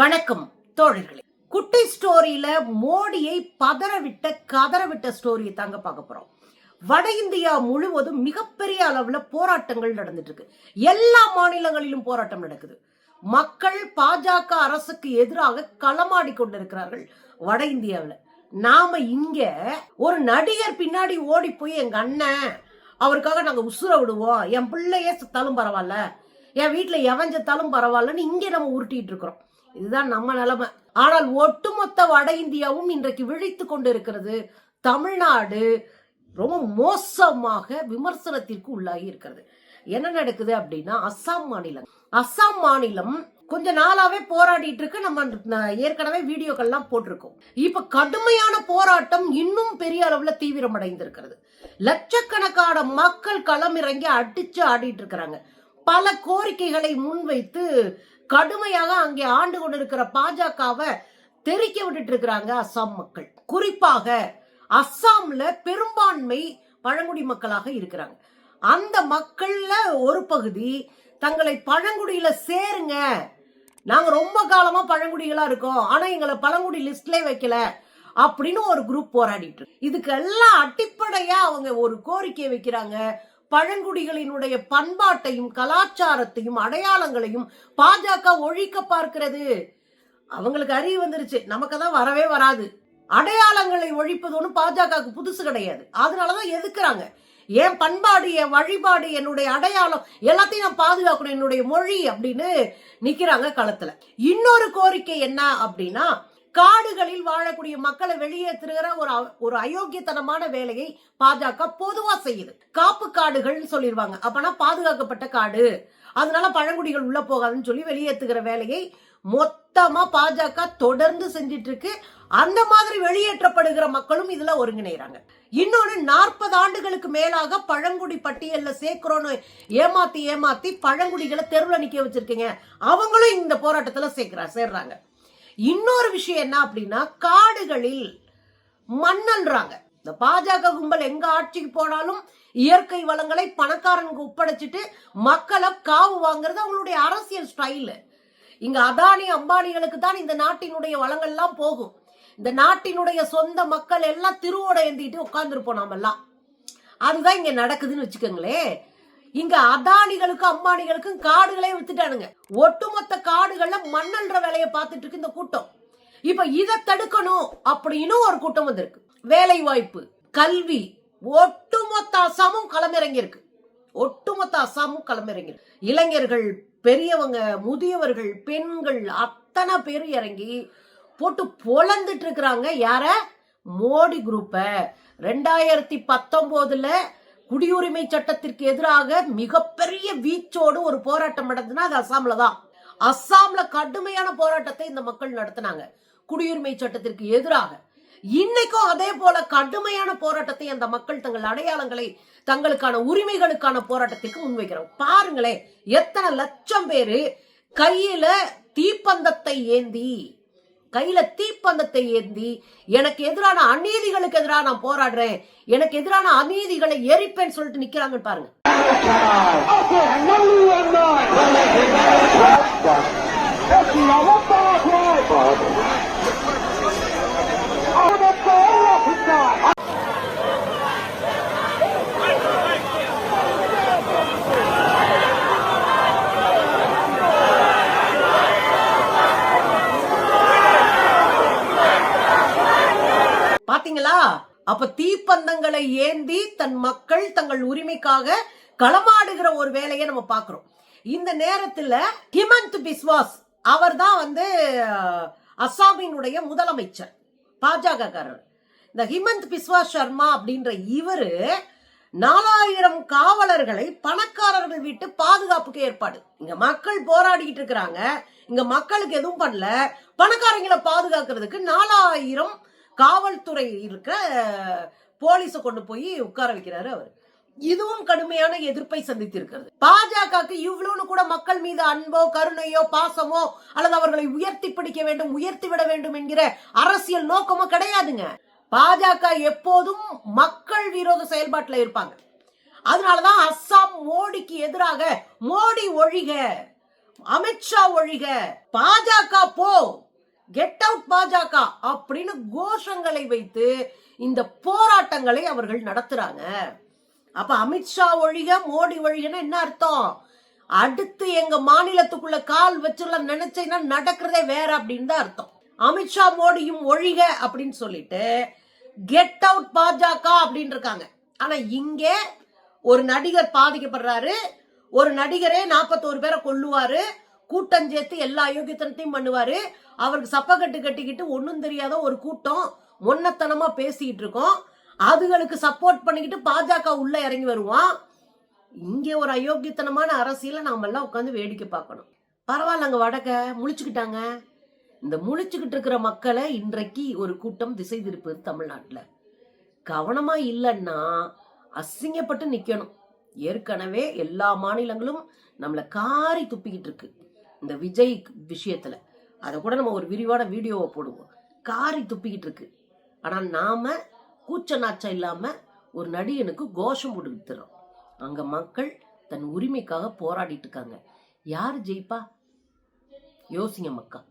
வணக்கம் தோழர்களே. குட்டி ஸ்டோரியில மோடியை பதறவிட்ட கதறவிட்ட ஸ்டோரியை தாங்க பார்க்க போறோம். வட இந்தியா முழுவதும் மிகப்பெரிய அளவுல போராட்டங்கள் நடந்துட்டு இருக்கு எல்லா மாநிலங்களிலும் போராட்டம் நடக்குது. மக்கள் பாஜக அரசுக்கு எதிராக களமாடி கொண்டிருக்கிறார்கள் வட இந்தியாவில். நாம இங்க ஒரு நடிகர் பின்னாடி ஓடி போய் எங்க அண்ணன் அவருக்காக நாங்க உசுர விடுவோம். என் பிள்ளையே செத்தாலும் பரவாயில்ல. என் வீட்டுல எவன் செத்தாலும் பரவாயில்லன்னு இங்கே நம்ம உருட்டிட்டு இருக்கிறோம். இதுதான் நம்ம நிலைமை. ஆனால் ஒட்டுமொத்த வட இந்தியாவும் இன்றைக்கு விழித்து கொண்டிருக்கிறது. தமிழ்நாடு ரொம்ப மோசமாக விமர்சனத்திற்கு உள்ளாகி இருக்கிறது. என்ன நடக்குது அப்படின்னா அஸ்ஸாம் மாநிலம். அஸ்ஸாம் மாநிலம் கொஞ்ச நாளாவே போராடிட்டு இருக்கு. நம்ம ஏற்கனவே வீடியோக்கள்லாம் போட்டிருக்கோம். இப்ப கடுமையான போராட்டம் இன்னும் பெரிய அளவுல தீவிரமடைந்திருக்கிறது. லட்சக்கணக்கான மக்கள் களமிறங்கி அடிச்சு ஆடிட்டு இருக்கிறாங்க. பல கோரிக்கைகளை முன்வைத்து கடுமையாக அங்கே ஆண்டு கொண்டிருக்கிற பாஜகவை தெரிக்க விட்டுட்டு இருக்கிறாங்க அஸ்ஸாம் மக்கள். குறிப்பாக அஸ்ஸாம்ல பெரும்பான்மை பழங்குடி மக்களாக இருக்கிறாங்க. அந்த மக்கள்ல ஒரு பகுதி தங்களை பழங்குடியில சேருங்க. நாங்க ரொம்ப காலமா பழங்குடிகளா இருக்கோம். ஆனா எங்களை பழங்குடி லிஸ்ட்ல வைக்கல அப்படின்னு ஒரு குரூப் போராடிட்டு இதுக்கெல்லாம் அடிப்படையா அவங்க ஒரு கோரிக்கை வைக்கிறாங்க. பழங்குடிகளினுடைய பண்பாட்டையும் கலாச்சாரத்தையும் அடையாளங்களையும் பாஜக ஒழிக்க பார்க்கிறது. அவங்களுக்கு அறிவு வந்துருச்சு. நமக்கு தான் வரவே வராது. அடையாளங்களை ஒழிப்பது ஒன்றும் பாஜகவுக்கு புதுசு கிடையாது. அதனாலதான் எதுக்குறாங்க? என் பண்பாடு என் வழிபாடு என்னுடைய அடையாளம் எல்லாத்தையும் நான் பாதுகாக்கணும். என்னுடைய மொழி அப்படின்னு நிக்கிறாங்க களத்துல. இன்னொரு கோரிக்கை என்ன அப்படின்னா காடுகளில் வாழக்கூடிய மக்களை வெளியேற்றுகிற ஒரு அ- ஒரு அயோக்கியத்தனமான வேலையை பாஜக பொதுவா செய்யுது. காப்பு காடுகள்னு சொல்லிடுவாங்க அப்பனா பாதுகாக்கப்பட்ட காடு. அதனால பழங்குடிகள் உள்ள போகாதுன்னு சொல்லி வெளியேற்றுகிற வேலையை மொத்தமா பாஜக தொடர்ந்து செஞ்சிட்டு இருக்கு அந்த மாதிரி வெளியேற்றப்படுகிற மக்களும் இதுல ஒருங்கிணைறாங்க இன்னொன்று நாற்பது ஆண்டுகளுக்கு மேலாக பழங்குடி பட்டியல்ல சேர்க்கிறோன்னு ஏமாத்தி ஏமாத்தி பழங்குடிகளை தெருவில் நிக்க வச்சிருக்கீங்க. அவங்களும் இந்த போராட்டத்துல சேர்க்கிறா சேர்றாங்க. இன்னொரு விஷயம் என்ன அப்படின்னா காடுகளில் மண்ணன்றாங்க இந்த பாஜக கும்பல் எங்க ஆட்சிக்கு போனாலும் இயற்கை வளங்களை பணக்காரனுக்கு ஒப்படைச்சிட்டு மக்களை காவு வாங்குறது அவங்களுடைய அரசியல் ஸ்டைலு. இங்க அதானி அம்பானிகளுக்கு தான் இந்த நாட்டினுடைய வளங்கள்லாம் போகும். இந்த நாட்டினுடைய சொந்த மக்கள் எல்லாம் திருவோட ஏந்திட்டு உட்கார்ந்துருப்போம் நாமெல்லாம். அதுதான் இங்க நடக்குதுன்னு வச்சுக்கோங்களேன். இங்க அதானிகளுக்கும் அம்பானிகளுக்கும் காடுகளே வித்துட்டானுங்க. ஒட்டுமொத்த காடுகள்ல மண்ணல்ற வேலையை பார்த்துட்டு இருக்கு இந்த கூட்டம். இப்ப இதை தடுக்கணும் அப்படின்னு ஒரு கூட்டம் வந்திருக்கு. வேலை வாய்ப்பு கல்வி ஒட்டுமொத்த அசாமும் களமிறங்கியிருக்கு. ஒட்டுமொத்த அசாமும் களமிறங்கி இளைஞர்கள் பெரியவங்க முதியவர்கள் பெண்கள் அத்தனை பேர் இறங்கி போட்டு பொழந்துட்டு இருக்கிறாங்க. யார? மோடி குரூப்ப ரெண்டாயிரத்தி பத்தொன்பதுல குடியுரிமை சட்டத்திற்கு எதிராக மிகப்பெரிய வீச்சோடு ஒரு போராட்டம் நடந்ததுன்னா அது அசாம்ல தான். அஸ்ஸாம்ல கடுமையான போராட்டத்தை இந்த மக்கள் நடத்தினாங்க. குடியுரிமை சட்டத்திற்கு எதிராக. இன்னைக்கும் அதே போல கடுமையான போராட்டத்தை அந்த மக்கள் தங்கள் அடையாளங்களை தங்களுக்கான உரிமைகளுக்கான போராட்டத்திற்கு முன்வைக்கிறாங்க பாருங்களேன் எத்தனை லட்சம் பேரு கையில தீப்பந்தத்தை ஏந்தி கையில தீப்பந்தத்தை ஏந்தி எனக்கு எதிரான அநீதிகளுக்கு எதிராக நான் போராடுறேன் எனக்கு எதிரான அநீதிகளை எரிப்பேன்னு சொல்லிட்டு நிக்கிறாங்கன்னு பாருங்க பாத்தீங்களா? அப்ப தீப்பந்தங்களை ஏந்தி தன் மக்கள் தங்கள் உரிமைக்காக களமாடுகிற ஒரு வேலையை நம்ம பாக்குறோம். இந்த நேரத்துல ஹிமந்த் பிஸ்வாஸ் அவர் தான் வந்து அசாமினுடைய முதலமைச்சர் பாஜகக்காரர் இந்த ஹிமந்த் பிஸ்வாஸ் சர்மா அப்படின்ற இவரு நாலாயிரம் காவலர்களை பணக்காரர்கள் வீட்டு பாதுகாப்புக்கு ஏற்பாடு. இங்க மக்கள் போராடிட்டு இருக்கிறாங்க. இங்க மக்களுக்கு எதுவும் பண்ணல. பணக்காரங்களை பாதுகாக்கிறதுக்கு நாலாயிரம் காவல்துறை இருக்க போலீஸ கொண்டு போய் உட்கார வைக்கிறாரு அவர். இதுவும் கடுமையான எதிர்ப்பை சந்தித்திருக்கிறது. பாஜகவுக்கு இவ்வளவுன்னு கூட மக்கள் மீது அன்போ கருணையோ பாசமோ அல்லது அவர்களை உயர்த்தி பிடிக்க வேண்டும் உயர்த்தி விட வேண்டும் என்கிற அரசியல் நோக்கமோ கிடையாதுங்க. பாஜக எப்போதும் மக்கள் விரோத செயல்பாட்டில் இருப்பாங்க. அதனாலதான் அஸ்ஸாம் மோடிக்கு எதிராக மோடி ஒழிக அமித்ஷா ஒழிக பாஜக போ. கெட் அவுட் பாஜக அப்படின்னு கோஷங்களை வைத்து இந்த போராட்டங்களை அவர்கள் நடத்துறாங்க. அப்ப அமித்ஷா ஒழிக மோடி ஒழிகன்னு என்ன அர்த்தம்? அடுத்து எங்க மாநிலத்துக்குள்ள கால் வச்சுள்ள நினைச்சேன்னா நடக்கிறதே வேற அப்படின்னு தான் அர்த்தம். அமித்ஷா மோடியும் ஒழிக அப்படின்னு சொல்லிட்டு கெட் அவுட் பாஜக அப்படின்னு இருக்காங்க. ஆனா இங்கே ஒரு நடிகர் பாதிக்கப்படுறாரு. ஒரு நடிகரே நாற்பத்தோரு பேரை கொல்லுவாரு. கூட்டம் சேர்த்து எல்லா அயோக்கியத்தனத்தையும் பண்ணுவாரு. அவருக்கு சப்பக்கட்டு கட்டிக்கிட்டு ஒன்றும் தெரியாத ஒரு கூட்டம் ஒன்னத்தனமா பேசிக்கிட்டு இருக்கோம். அதுகளுக்கு சப்போர்ட் பண்ணிக்கிட்டு பாஜக உள்ள இறங்கி வருவான். இங்கே ஒரு அயோக்கியத்தனமான அரசியலை நாம எல்லாம் உட்காந்து வேடிக்கை பார்க்கணும். பரவாயில்லங்க வடக்க முழிச்சுக்கிட்டாங்க. இந்த முழிச்சுக்கிட்டு இருக்கிற மக்களை இன்றைக்கு ஒரு கூட்டம் திசை திருப்புது தமிழ்நாட்டில். கவனமா இல்லைன்னா அசிங்கப்பட்டு நிக்கணும். ஏற்கனவே எல்லா மாநிலங்களும் நம்மளை காரி துப்பிக்கிட்டு இருக்கு. இந்த விஜய் விஷயத்துல. அதை கூட நம்ம ஒரு விரிவான வீடியோவை போடுவோம். காரி துப்பிக்கிட்டு இருக்கு. ஆனால் நாம கூச்ச நாச்சம் இல்லாம ஒரு நடிகனுக்கு கோஷம் போட்டுக்கிட்டுறோம் அங்க மக்கள் தன் உரிமைக்காக போராடிட்டு இருக்காங்க. யார் ஜெயிப்பா? யோசிங்க மக்கா.